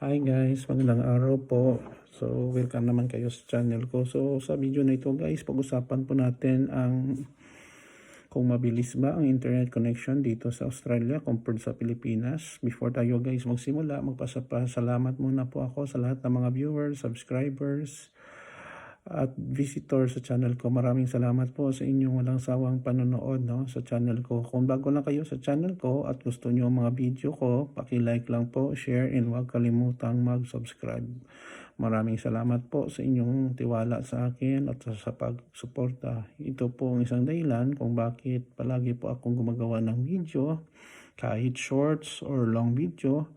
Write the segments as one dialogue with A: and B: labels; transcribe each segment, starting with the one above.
A: Hi guys, magandang araw po. So, welcome naman kayo sa channel ko. So, sa video na ito guys, pag-usapan po natin ang kung mabilis ba ang internet connection dito sa Australia compared sa Pilipinas. Before tayo guys magsimula, magpasalamat muna po ako sa lahat ng mga viewers, subscribers, at visitor sa channel ko. Maraming salamat po sa inyong walang sawang panonood no, sa channel ko. Kung bago lang kayo sa channel ko at gusto nyo mga video ko, paki-like lang po, share, and huwag kalimutang mag-subscribe. Maraming salamat po sa inyong tiwala sa akin at sa pagsuporta. Ito po ang isang dahilan kung bakit palagi po akong gumagawa ng video, kahit shorts or long video.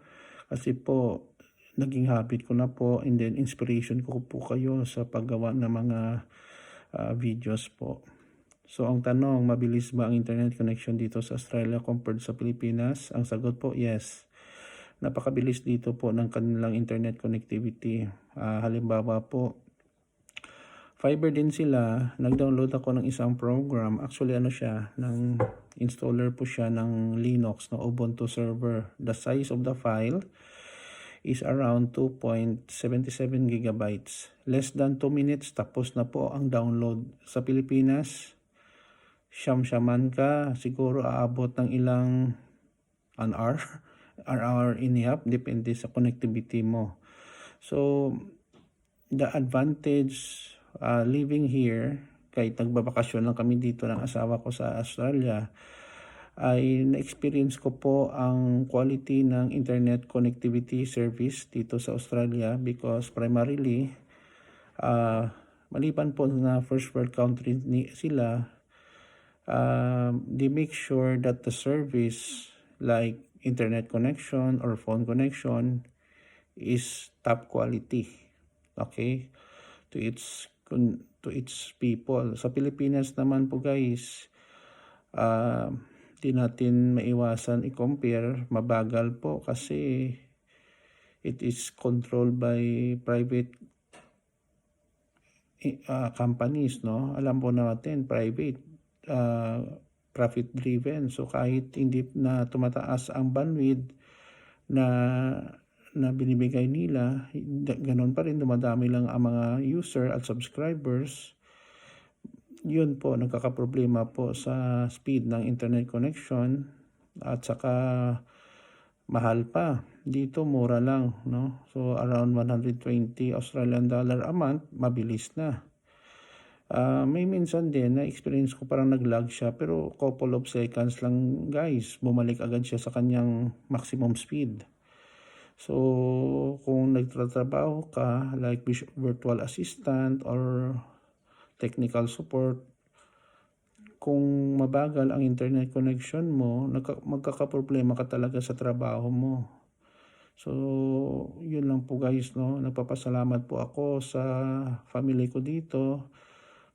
A: Kasi po, naging habit ko na po and then inspiration ko po kayo sa paggawa ng mga uh, videos po. So ang tanong, mabilis ba ang internet connection dito sa Australia compared sa Pilipinas? Ang sagot po, yes. Napakabilis dito po ng kanilang internet connectivity. Uh, halimbawa po, fiber din sila. Nag-download ako ng isang program. Actually ano siya, ng installer po siya ng Linux, ng Ubuntu server. The size of the file is around 2.77 gigabytes. Less than 2 minutes tapos na po ang download. Sa Pilipinas, siyam-syaman ka, siguro aabot ng ilang an hour, an hour in half, depende sa connectivity mo. So, the advantage uh, living here, kahit nagbabakasyon lang kami dito ng asawa ko sa Australia, ay na-experience ko po ang quality ng internet connectivity service dito sa Australia because primarily uh, maliban po na first world country ni sila uh, they make sure that the service like internet connection or phone connection is top quality okay? To its to its people. Sa Pilipinas naman po guys uh, di natin maiwasan i-compare, mabagal po kasi it is controlled by private uh, companies, no? Alam po natin, private, uh, profit driven. So kahit hindi na tumataas ang bandwidth na na binibigay nila, ganun pa rin dumadami lang ang mga user at subscribers yun po nagkakaproblema po sa speed ng internet connection at saka mahal pa. Dito mura lang, no? So around 120 Australian dollar a month, mabilis na. Uh, may minsan din na experience ko parang nag-lag siya pero couple of seconds lang guys, bumalik agad siya sa kanyang maximum speed. So kung nagtatrabaho ka like virtual assistant or technical support. Kung mabagal ang internet connection mo, magkakaproblema ka talaga sa trabaho mo. So, yun lang po guys, no? Nagpapasalamat po ako sa family ko dito,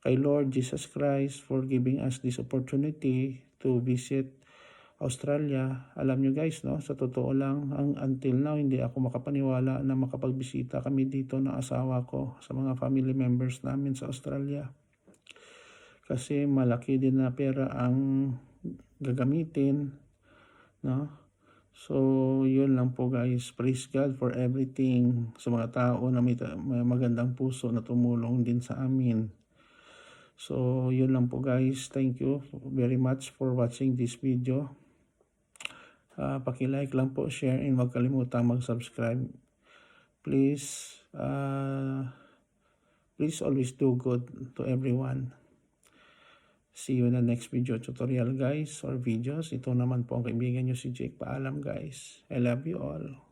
A: kay Lord Jesus Christ for giving us this opportunity to visit Australia. Alam nyo guys, no? Sa totoo lang, ang until now, hindi ako makapaniwala na makapagbisita kami dito ng asawa ko sa mga family members namin sa Australia. Kasi malaki din na pera ang gagamitin no? So yun lang po guys. Praise God for everything sa mga tao na may, may magandang puso na tumulong din sa amin. So yun lang po guys. Thank you very much for watching this video uh, paki-like lang po share and huwag kalimutang mag-subscribe please uh, please always do good to everyone See you in the next video tutorial guys or videos. Ito naman po ang kaibigan nyo si Jake. Paalam guys. I love you all.